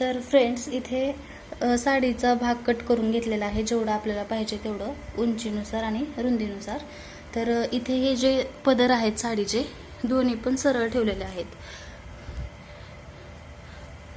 तर फ्रेंड्स इथे साडीचा भाग कट करून घेतलेला आहे. जेवढं आपल्याला पाहिजे तेवढं उंचीनुसार आणि रुंदीनुसार. तर इथे हे जे पदर आहेत साडीचे दोन्ही पण सरळ ठेवलेले आहेत.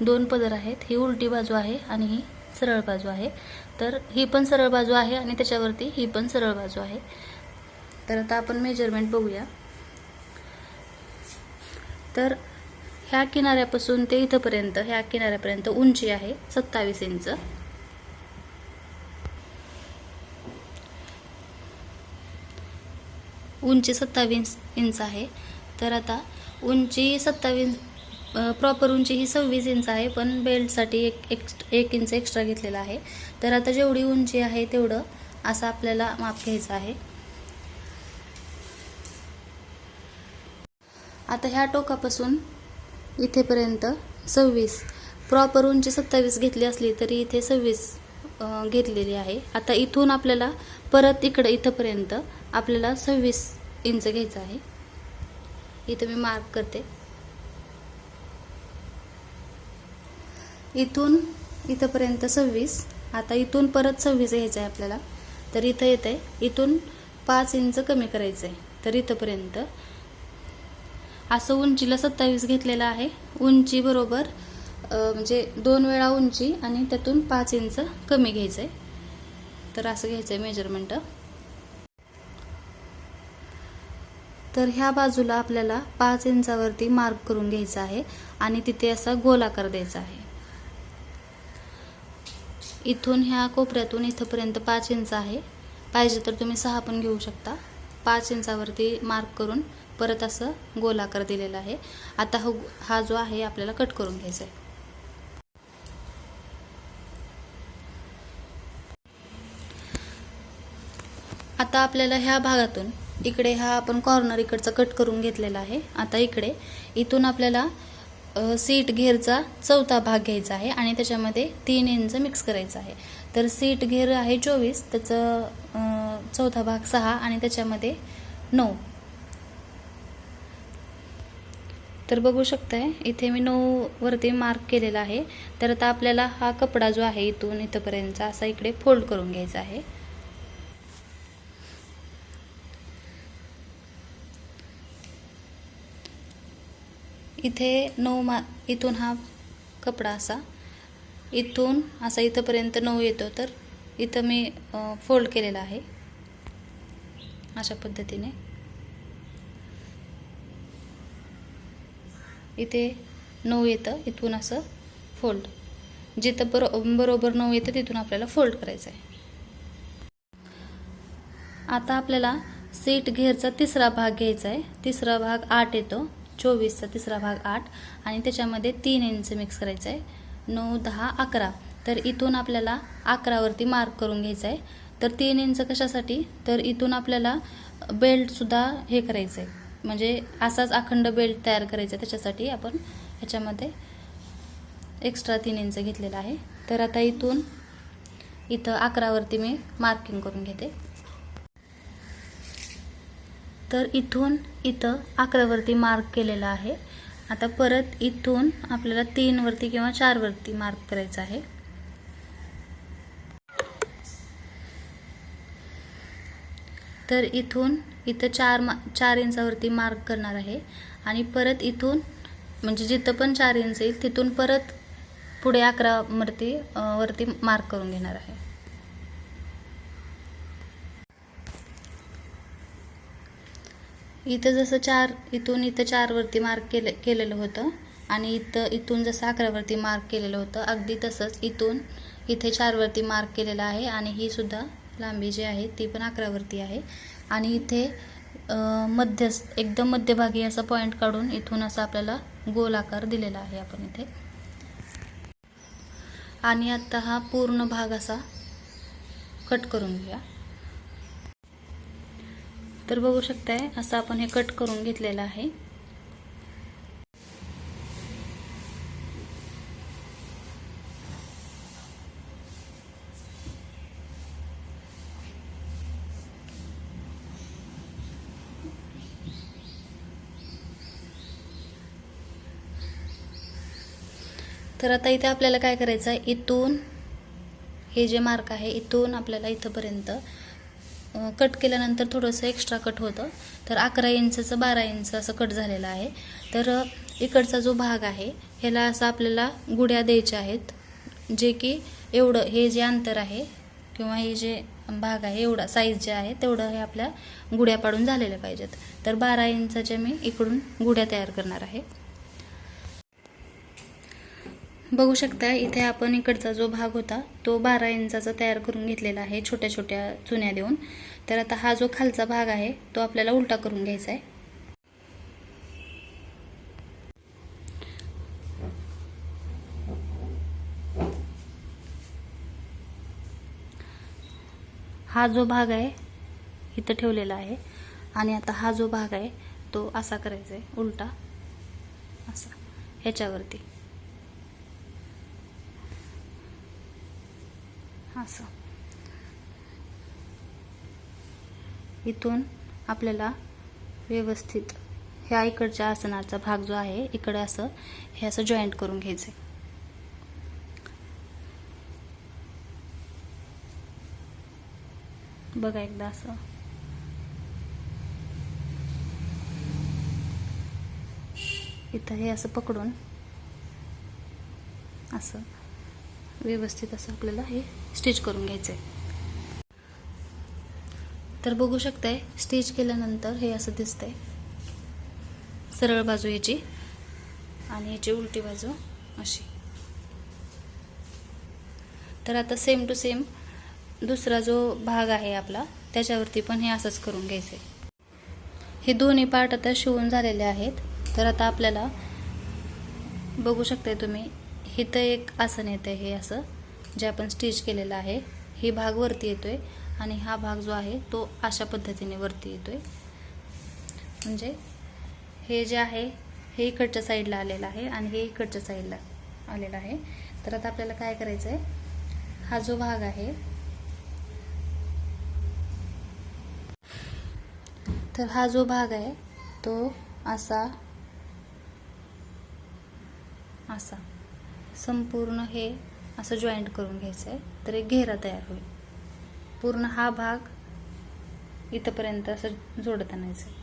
दोन पदर आहेत. ही उलटी बाजू आहे आणि ही सरळ बाजू आहे. तर ही पण सरळ बाजू आहे आणि त्याच्यावरती ही पण सरळ बाजू आहे. तर आता आपण मेजरमेंट बघूया. तर ह्या किनाऱ्यापासून ते इथंपर्यंत ह्या किनाऱ्यापर्यंत उंची आहे सत्तावीस इंच. उंची सत्तावीस इंच आहे. तर आता उंची सत्तावीस प्रॉपर उंची ही सव्वीस इंच आहे पण बेल्टसाठी एक एक्स्ट एक इंच एक्स्ट्रा घेतलेला आहे. तर आता जेवढी उंची आहे तेवढं असं आपल्याला माप घ्यायचं आहे. आता ह्या टोकापासून इथेपर्यंत सव्वीस. प्रॉपर उंची सत्तावीस घेतली असली तरी इथे सव्वीस घेतलेली आहे. आता इथून आपल्याला परत इकडं इथंपर्यंत आपल्याला सव्वीस इंच घ्यायचं आहे. इथं मी मार्क करते. इथून इथंपर्यंत सव्वीस. आता इथून परत सव्वीस घ्यायचं आहे आपल्याला. तर इथं येतं आहे इथून पाच इंच कमी करायचं आहे तर इथंपर्यंत असं उंचीला सत्तावीस घेतलेलं आहे. उंची बरोबर म्हणजे दोन वेळा उंची आणि त्यातून पाच इंच कमी घ्यायचं आहे तर असं घ्यायचं आहे मेजरमेंट तर ह्या बाजूला आपल्याला पाच इंचावरती मार्क करून घ्यायचा आहे आणि तिथे असा गोलाकार द्यायचा आहे. इथून ह्या कोपऱ्यातून इथंपर्यंत पाच इंच आहे. पाहिजे तर तुम्ही सहा पण घेऊ शकता. पाच इंचावरती मार्क करून परत असं गोलाकार दिलेला आहे. आता हा हा जो आहे आपल्याला कट करून घ्यायचा आहे आता आपल्याला ह्या भागातून इकडे हा आपण कॉर्नर इकडचा कट करून घेतलेला आहे. आता इकडे इथून आपल्याला सीट घेरचा चौथा भाग घ्यायचा आहे आणि त्याच्यामध्ये तीन इंच मिक्स करायचं आहे. तर सीट घेर आहे चोवीस त्याचं चौथा भाग सहा आणि त्याच्यामध्ये नऊ. तर बघू शकताय इथे मी नऊ वरती मार्क केलेला आहे. तर आता आपल्याला हा कपडा जो आहे इथून इथंपर्यंतचा असा इकडे फोल्ड करून घ्यायचा आहे. इथे नऊ मा इथून हा कपडा असा. इथून असा इथंपर्यंत नऊ येतो तर इथं मी फोल्ड केलेला आहे. अशा पद्धतीने. इथे नऊ येतं इथून असं फोल्ड जिथं बरो बरोबर नऊ येतं तिथून आपल्याला फोल्ड करायचं आहे. आता आपल्याला सीट घेरचा तिसरा भाग घ्यायचा आहे. तिसरा भाग आठ येतो. चोवीसचा तिसरा भाग आठ. आणि त्याच्यामध्ये तीन इंच मिक्स करायचं आहे. नऊ दहा अकरा. तर इथून आपल्याला अकरावरती मार्क करून घ्यायचं आहे. तर तीन इंच कशासाठी? तर इथून आपल्याला बेल्टसुद्धा हे करायचं आहे. म्हणजे असाच अखंड बेल्ट तयार करायचा आहे त्याच्यासाठी आपण ह्याच्यामध्ये एक्स्ट्रा तीन इंच घेतलेला आहे. तर आता इथून इथं अकरावरती मी मार्किंग करून घेते. तर इथून इथं अकरावरती मार्क केलेला आहे. आता परत इथून आपल्याला तीनवरती किंवा चारवरती मार्क करायचा आहे. तर इथून इथं चार मा चार इंचावरती मार्क करणार आहे. आणि परत इथून म्हणजे जिथं पण चार इंच येईल तिथून परत पुढे अकरावरती वरती मार्क करून घेणार आहे. इथं जसं चार इथून इथं चारवरती मार्क केले केलेलं होतं. आणि इथं इथून जसं अकरावरती मार्क केलेलं होतं अगदी तसंच इथून इथे चारवरती मार्क केलेलं आहे. आणि ही सुद्धा लांबी जी आहे ती पण अकरावरती आहे. आणि इथे अं, मध्यस्थ एकदम मध्यभागी असा पॉईंट काढून इथून असा आपल्याला गोल आकार दिलेला आहे आपण इथे. आणि आता हा पूर्ण भाग असा कट करून घेऊया. तर बघू शकताय असं आपण हे कट करून घेतलेलं आहे. तर आता इथे आपल्याला काय करायचं आहे इथून हे जे मार्क आहे इथून आपल्याला इथंपर्यंत कट केल्यानंतर थोडंसं एक्स्ट्रा कट होतं. तर अकरा इंचचं बारा इंच असं कट झालेलं आहे. तर इकडचा जो भाग आहे ह्याला असं आपल्याला गुड्या द्यायच्या आहेत. जे की एवढं हे जे अंतर आहे किंवा हे जे भाग आहे एवढा साईज जे आहे तेवढं हे आपल्या गुड्या पाडून झालेल्या पाहिजेत. तर बारा इंचाच्या मी इकडून गुड्या तयार करणार आहे. बघू शकता इथे आपण इकडचा जो भाग होता तो बारा इंचाचा तयार करून घेतलेला आहे छोट्या छोट्या चुन्या देऊन. तर आता हा जो खालचा भाग आहे तो आपल्याला उलटा करून घ्यायचा आहे. हा जो भाग आहे इथं ठेवलेला आहे. आणि आता हा जो भाग आहे तो असा करायचा आहे उलटा असा ह्याच्यावरती. असं. इथून आपल्याला व्यवस्थित ह्या इकडच्या आसनाचा भाग जो आहे इकडे असं हे असं जॉईंट करून घ्यायचं. आहे बघा एकदा असं. इथं हे असं पकडून असं. व्यवस्थित असं आपल्याला हे स्टिच करून घ्यायचं आहे तर बघू शकताय स्टिच केल्यानंतर हे असं दिसतंय. सरळ बाजू याची आणि याची उलटी बाजू अशी. तर आता सेम टू सेम दुसरा जो भाग आहे आपला त्याच्यावरती पण हे असंच करून घ्यायचं आहे हे दोन्ही पार्ट आता शिवून झालेले आहेत. तर आता आपल्याला बघू शकताय तुम्ही इथं एक आसन येतं आहे हे असं जे आपण स्टिच केलेलं आहे. ही भाग वरती येतो आहे आणि हा भाग जो आहे तो अशा पद्धतीने वरती येतो आहे म्हणजे हे जे आहे हे इकडच्या साईडला आलेलं आहे आणि हे इकडच्या साईडला आलेलं आहे. तर आता आपल्याला काय करायचं आहे हा जो भाग आहे तर हा जो भाग आहे तो असा असा. संपूर्ण हे असं जॉईंट करून घ्यायचं आहे तर एक घेरा तयार होईल. पूर्ण हा भाग इथंपर्यंत असं जोडत आणायचं. आहे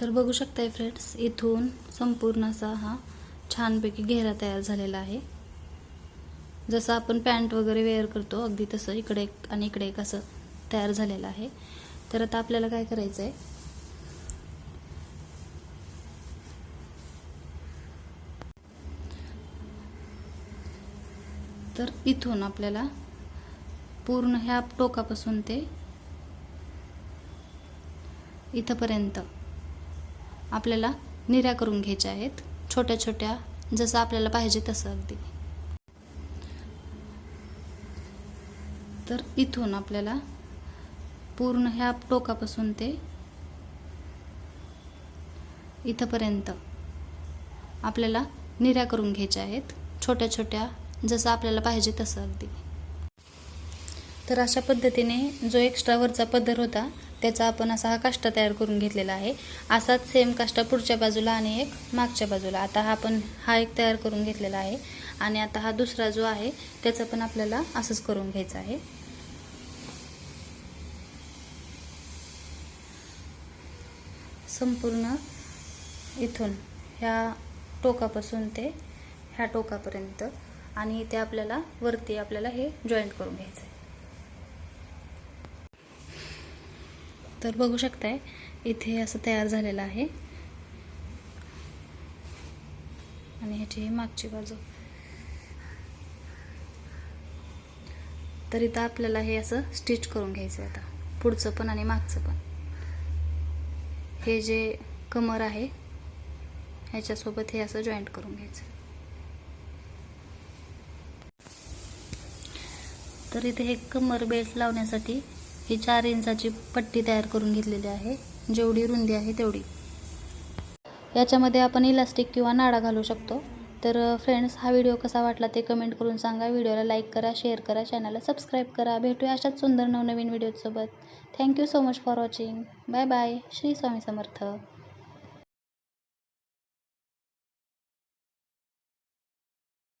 तर बघू शकताय फ्रेंड्स इथून संपूर्ण असा हा छानपैकी घेरा तयार झालेला आहे. जसं आपण पॅन्ट वगैरे वेअर करतो अगदी तसं इकडे एक आणि इकडे एक असं तयार झालेलं आहे. तर आता आपल्याला काय करायचं आहे तर इथून आपल्याला पूर्ण ह्या टोकापासून ते इथंपर्यंत आपल्याला निऱ्या करून घ्यायच्या आहेत. छोट्या छोट्या जसं आपल्याला पाहिजे तसं अगदी. तर इथून आपल्याला पूर्ण ह्या टोकापासून ते इथंपर्यंत आपल्याला निऱ्या करून घ्यायच्या आहेत. छोट्या छोट्या जसं आपल्याला पाहिजे तसं अगदी. तर अशा पद्धतीने जो एक्स्ट्रा वरचा पदर होता त्याचा आपण असा हा काष्टा तयार करून घेतलेला आहे. असाच सेम काष्टा पुढच्या बाजूला आणि एक मागच्या बाजूला. आता हा आपण हा एक तयार करून घेतलेला आहे. आणि आता हा दुसरा जो आहे त्याचा पण आपल्याला असंच करून घ्यायचा आहे. संपूर्ण इथून ह्या टोकापासून ते ह्या टोकापर्यंत. आणि इथे आपल्याला वरती आपल्याला हे जॉईंट करून घ्यायचं आहे तर बघू शकताय इथे असं तयार झालेलं आहे. आणि ह्याची ही मागची बाजू. तर इथं आपल्याला हे असं स्टिच करून घ्यायचं आहे आता. पुढचं पण आणि मागचं पण. हे जे कमर आहे ह्याच्यासोबत हे असं जॉईंट करून घ्यायचं तर इथे हे कमर बेल्ट लावण्यासाठी ही चार इंचाची पट्टी तयार करून घेतलेली आहे. जेवढी रुंदी आहे तेवढी. याच्यामध्ये आपण इलास्टिक किंवा नाडा घालू शकतो. तर फ्रेंड्स हा व्हिडिओ कसा वाटला ते कमेंट करून सांगा. व्हिडिओला लाईक करा शेअर करा चॅनलला सबस्क्राईब करा. भेटूया अशाच सुंदर नवनवीन व्हिडिओसोबत thank you so much for watching bye bye Shri Swami Samarth.